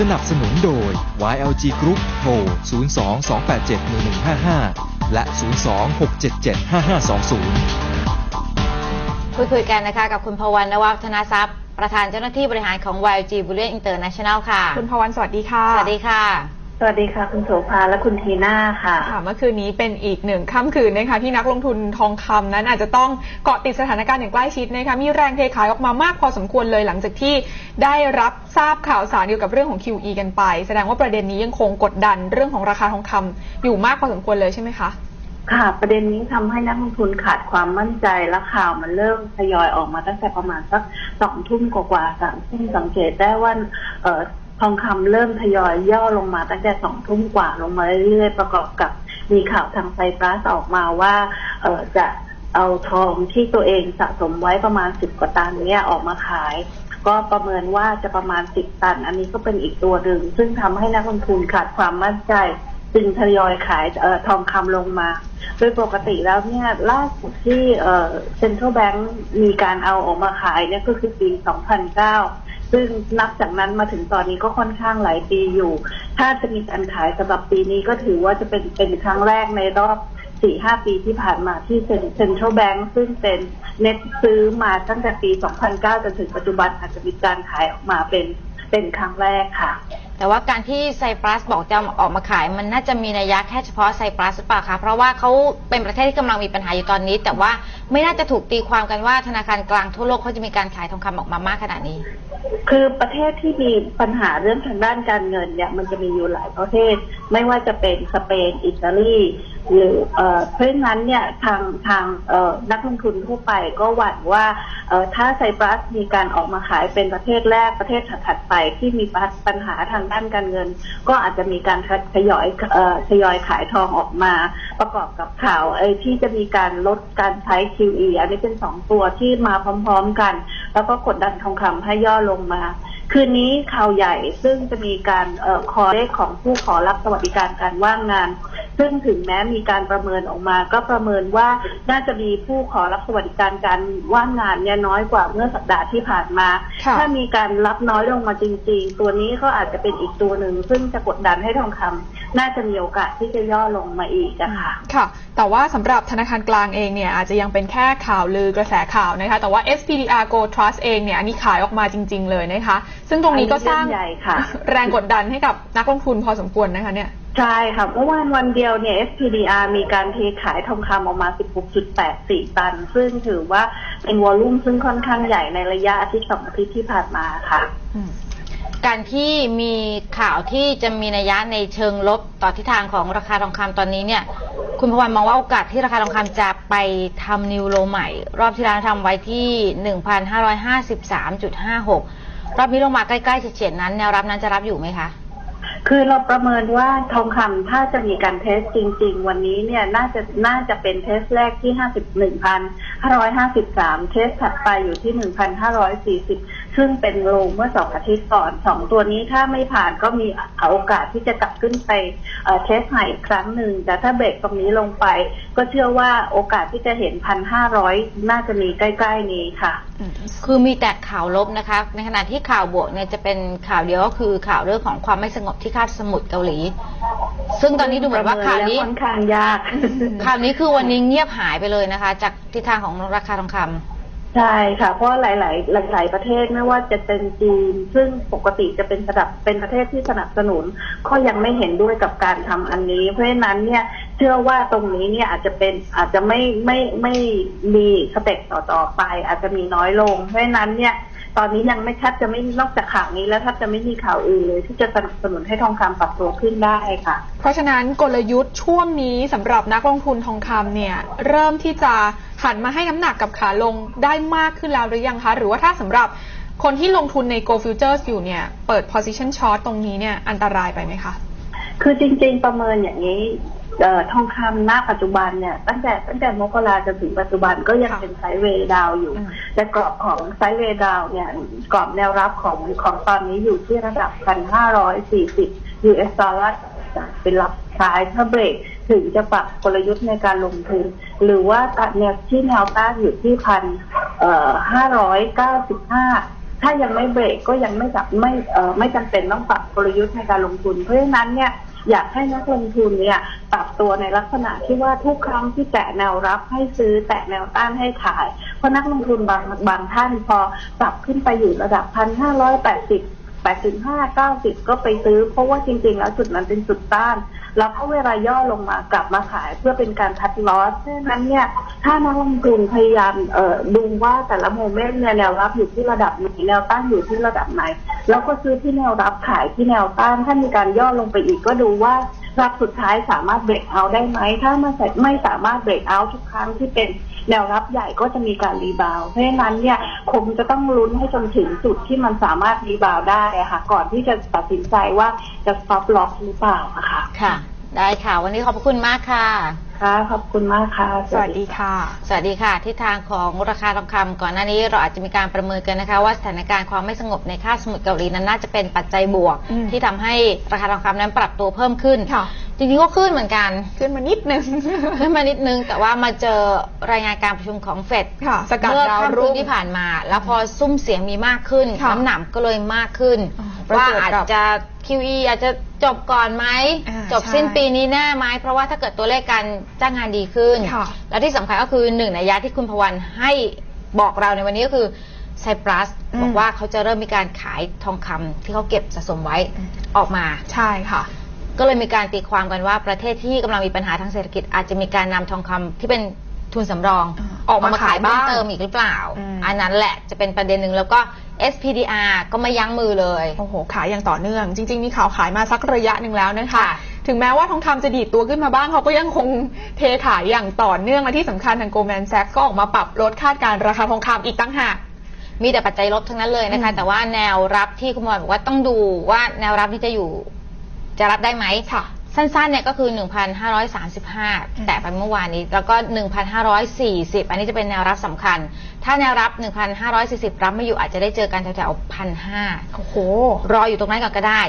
สนับสนุนโดย YLG Group โทร 02-287-1155 และ 02-677-5520พูดคุยกันนะคะกับคุณพวันนวัฒนาทรัพย์ ประธานเจ้าหน้าที่บริหารของ YG Bullion International ค่ะ คุณพวันสวัสดีค่ะ สวัสดีค่ะ สวัสดีค่ะ คุณโสภาและคุณทีน่าค่ะ ค่ะเมื่อคืนนี้เป็นอีกหนึ่งค่ำคืนนะคะที่นักลงทุนทองคำนั้นอาจจะต้องเกาะติดสถานการณ์อย่างใกล้ชิดนะคะมีแรงเทขายออกมามากพอสมควรเลยหลังจากที่ได้รับทราบข่าวสารเกี่ยวกับเรื่องของ QE กันไป แสดงว่าประเด็นนี้ยังคงกดดันเรื่องของราคาทองคำอยู่มากพอสมควรเลยใช่ไหมคะค่ะ ประเด็นนี้ทำให้นักลงทุนขาดความมั่นใจและข่าวมันเริ่มทยอยออกมาตั้งแต่ประมาณสักสองทุ่มกว่าๆสามทุ่มสังเกตได้ว่าเอ่อ ทองคำเริ่มทยอยย่อลงมาตั้งแต่สองทุ่มกว่าลงมาเรื่อยๆ ประกอบกับมีข่าวทางไซปรัสออกมาว่าเออจะเอาทองที่ตัวเองสะสมไว้ประมาณสิบกว่าตันเนี่ยออกมาขาย ก็ประเมินว่าจะประมาณสิบตัน อันนี้ก็เป็นอีกตัวหนึ่งซึ่งทำให้นักลงทุนขาดความมั่นใจ จึงทยอยขายเออทองคำลงมา โดยปกติแล้วเนี่ยล่าสุดที่เซ็นทรัลแบงก์มีการเอาออกมาขายเนี่ยก็คือปี 2009 ซึ่งนับจากนั้นมาถึงตอนนี้ก็ค่อนข้างหลายปีอยู่ ถ้าจะมีการขายสำหรับปีนี้ก็ถือว่าจะเป็นเป็นครั้งแรกในรอบสี่ห้าปีที่ผ่านมาที่เซ็นทรัลแบงก์ซึ่งเป็นเน็ตซื้อมาตั้งแต่ปี 2009 จนถึงปัจจุบันอาจจะมีการขายออกมาเป็น เป็นครั้งแรกค่ะ แต่ว่าการที่ไซปรัสบอกจะออกมาขาย มันน่าจะมีนัยยะแค่เฉพาะไซปรัสหรือเปล่าคะเพราะว่าเขาเป็นประเทศที่กำลังมีปัญหาอยู่ตอนนี้ แต่ว่าไม่น่าจะถูกตีความกันว่าธนาคารกลางทั่วโลกเขาจะมีการขายทองคำออกมามากขนาดนี้ คือประเทศที่มีปัญหาเรื่องทางด้านการเงินเนี่ยมันจะมีอยู่หลายประเทศ ไม่ว่าจะเป็นสเปนอิตาลีหรือเอ่อเพราะฉะนั้นเนี่ยทางทางเอ่อนักลงทุนทั่วไปก็หวั่นว่าเอ่อถ้าไซปรัสมีการออกมาขายเป็นประเทศแรกประเทศถัดๆไปที่มีปัญหาทางด้านการเงิน ก็อาจจะมีการทยอยทยอยขายทองออกมาประกอบกับข่าวไอ้ที่จะมีการลดการใช้ QE อันนี้เป็นสองตัวที่มาพร้อมๆกัน แล้วก็กดดันทองคำให้ย่อลงมา คืนนี้ข่าวใหญ่ซึ่งจะมีการออคอเลขของผู้ขอรับสวัสดิการการว่างงาน ซึ่งถึงแม้มีการประเมินออกมา ก็ประเมินว่าน่าจะมีผู้ขอรับสวัสดิการการว่างงานเนี่ยน้อยกว่าเมื่อสัปดาห์ที่ผ่านมาค่ะถ้ามีการรับน้อยลงมาจริง ๆ ตัวนี้ก็อาจจะเป็นอีกตัวหนึ่ง ซึ่งจะกดดันให้ทองคำน่าจะมีโอกาสที่จะย่อลงมาอีกอะค่ะค่ะ แต่ว่าสำหรับธนาคารกลางเองเนี่ยอาจจะยังเป็นแค่ข่าวลือกระแสข่าวนะคะ แต่ว่า SPDR Gold Trust เองเนี่ยอันนี้ขายออกมาจริง ๆ เลยนะคะ ซึ่งตรงนี้ก็สร้างอันนี้เรื่องใหญ่ค่ะแรงกดดันให้กับนักลงทุนพอสมควรนะคะเนี่ย ใช่ค่ะเมื่อวานวันเดียวเนี่ย SPDR มีการเทขายทองคำออกมา 16.84 ตัน ซึ่งถือว่าเป็นวอลลุ่มซึ่งค่อนข้างใหญ่ในระยะอาทิตย์สองอาทิตย์ที่ผ่านมาค่ะ การที่มีข่าวที่จะมีนัยยะในเชิงลบต่อทิศทางของราคาทองคำตอนนี้เนี่ย คุณพวันมองว่าโอกาสที่ราคาทองคำจะไปทำนิวโลใหม่ รอบที่แล้วทำไว้ที่ 1,553.56 รอบนี้ลงมาใกล้ๆเฉียดๆนั้นแนวรับนั้นจะรับอยู่ไหมคะ คือเราประเมินว่าทองคำถ้าจะมีการเทสจริง ๆ วันนี้เนี่ยน่าจะน่าจะเป็นเทสแรกที่51,553เทสถัดไปอยู่ที่1,540ซึ่งเป็นโลเมื่อสองอาทิตย์ก่อนสองตัวนี้ถ้าไม่ผ่านก็มีโอกาสที่จะกลับขึ้นไปเอ่อเทสใหม่อีกครั้งหนึ่งแต่ถ้าเบรกตรงนี้ลงไป ก็เชื่อว่าโอกาสที่จะเห็น1,500น่าจะมีใกล้ ๆ นี้ค่ะ คือมีแต่ข่าวลบนะคะ ในขณะที่ข่าวบวกเนี่ยจะเป็นข่าวเดียวก็คือข่าวเรื่องของความไม่สงบที่คาบสมุทรเกาหลี ซึ่งตอนนี้ดูเหมือนว่าข่าวนี้ค่อนข้างยากข่าวนี้คือวันนี้เงียบหายไปเลยนะคะ จากทิศทางของราคาทองคำใช่ค่ะ เพราะหลาย ๆ หลาย ๆ ประเทศไม่ว่าจะเป็นจีน ซึ่งปกติจะเป็นสนับเป็นประเทศที่สนับสนุน ก็ยังไม่เห็นด้วยกับการทำอันนี้ เพราะฉะนั้นเนี่ยเชื่อว่าตรงนี้เนี่ยอาจจะเป็นอาจจะไม่ไม่ไม่มีสเต็ปต่อ ๆ ไป อาจจะมีน้อยลง เพราะฉะนั้นเนี่ย ตอนนี้ยังไม่ชัดจะไม่นอกจากข่าวนี้แล้วถ้าจะไม่มีข่าวอื่นเลยที่จะสนับสนุนให้ทองคำปรับตัวขึ้นได้ค่ะ เพราะฉะนั้นกลยุทธ์ช่วงนี้สำหรับนักลงทุนทองคำเนี่ย เริ่มที่จะหันมาให้น้ำหนักกับขาลงได้มากขึ้นแล้วหรือยังคะ หรือว่าถ้าสำหรับคนที่ลงทุนใน Go Futures อยู่เนี่ย เปิด position short ตรงนี้เนี่ยอันตรายไปไหมคะ คือจริง ๆ ประเมินอย่างนี้เอ่อทองคำณปัจจุบันเนี่ยตั้งแต่ตั้งแต่มกราจนถึงปัจจุบันก็ยังค่ะเป็นไซด์เวย์ดาวน์อยู่อืมแต่กรอบของไซด์เวย์ดาวน์เนี่ยกรอบแนวรับของของตอนนี้อยู่ที่ระดับ 1,540 US ดอลลาร์เป็นรับท้ายถ้าเบรกถึงจะปรับกลยุทธ์ในการลงทุน หรือว่าตัดแนวที่แนวต้านอยู่ที่พันเอ่อ595 ถ้ายังไม่เบรกก็ยังไม่จับไม่เอ่อไม่จำเป็นต้องปรับกลยุทธ์ในการลงทุน เพราะฉะนั้นเนี่ยอยากให้นักลงทุนเนี่ยปรับตัวในลักษณะที่ว่าทุกครั้งที่แตะแนวรับให้ซื้อแตะแนวต้านให้ขาย เพราะนักลงทุนบางบางท่านพอปรับขึ้นไปอยู่ระดับพันห้าร้อยแปดสิบ แปดสิบห้าเก้าสิบก็ไปซื้อ เพราะว่าจริง ๆ แล้วจุดนั้นเป็นจุดต้าน แล้วก็เวลาย่อลงมากลับมาขายเพื่อเป็นการทัดลอสเพราะนั้นเนี่ยถ้านักลงทุนพยายามเอ่อดูว่าแต่ละโมเมนต์เนี่ยแนวรับอยู่ที่ระดับไหนแนวต้านอยู่ที่ระดับไหน แล้วก็ซื้อที่แนวรับขายที่แนวต้านถ้ามีการย่อลงไปอีกก็ดูว่า รับสุดท้ายสามารถเบรกเอาได้ไหม ถ้าไม่สาไม่สามารถเบรกเอาทุกครั้งที่เป็นแนวรับใหญ่ก็จะมีการรีบาว เพราะฉะนั้นเนี่ยคงจะต้องลุ้นให้จนถึงจุดที่มันสามารถรีบาวได้ค่ะ ก่อนที่จะตัดสินใจว่าจะ stop loss หรือเปล่าะค่ะ ค่ะ ได้ค่ะ วันนี้ขอบคุณมากค่ะ ค่ะขอบคุณมากค่ะ สวัสดีค่ะ สวัสดีค่ะทิศทางของราคาทองคำก่อนหน้านี้เราอาจจะมีการประเมินกันนะคะ ว่าสถานการณ์ความไม่สงบในค่าบสมุทรเกาหลีนั้นน่าจะเป็นปัจจัยบวกอืมที่ทำให้ราคาทองคำนั้นปรับตัวเพิ่มขึ้นค่ะ จริงๆก็ขึ้นเหมือนกัน ขึ้นมานิดนึง ขึ้นมานิดนึง แต่ว่ามาเจอรายงานการประชุมของเฟดค่ะสกัดเมื่อดาวค่ำคืรุ่นงที่ผ่านมา แล้วพอซุ้มเสียงมีมากขึ้นค่ะน้ำหนักก็เลยมากขึ้น อ๋อประว่าจวบอาจกับจะ QE อาจจะจบก่อนไหม อ่าจบใช่สิ้นปีนี้แน่ไหม เพราะว่าถ้าเกิดตัวเลขการจ้างงานดีขึ้น ค่ะ แล้วที่สำคัญก็คือหนึ่งในยะที่คุณพวันให้บอกเราในวันนี้ก็คือไซปรัสอืม บอกว่าเขาจะเริ่มมีการขายทองคำที่เขาเก็บสะสมไว้ออกมา ใช่ค่ะ ก็เลยมีการตีความกันว่าประเทศที่กำลังมีปัญหาทางเศรษฐกิจ อาจจะมีการนำทองคำที่เป็นทุนสำรองอ่าออกมาขายบ้างเพิ่มเติมอีกหรือเปล่า อืม อันนั้นแหละจะเป็นประเด็นหนึ่งแล้วก็ SPDR ก็ไม่ยั้งมือเลย โอ้โห ขายอย่างต่อเนื่อง จริง ๆ มีข่าวขายมาสักระยะหนึ่งแล้วนะคะ ค่ะ ถึงแม้ว่าทองคำจะดีดตัวขึ้นมาบ้างเขาก็ยังคงเทขายอย่างต่อเนื่อง และที่สำคัญทางโกลแมนแซกก็ออกมาปรับลดคาดการณ์ราคาทองคำอีกตั้งหาก มีแต่ปัจจัยลบทั้งนั้นเลยนะคะ อืมแต่ว่าแนวรับที่คุณบอลบอกว่าต้องดูว่าแนวรับนี้จะอยู่ จะรับได้ไหมค่ะ สั้นๆเนี่ยก็คือ 1,535 แต่ไปเมื่อวานนี้ แล้วก็ 1,540 อันนี้จะเป็นแนวรับสำคัญ ถ้าแนวรับ 1,540 รับไม่อยู่อาจจะได้เจอกันแถวๆ1,500โอ้โห รออยู่ตรงนั้นก่อนก็ได้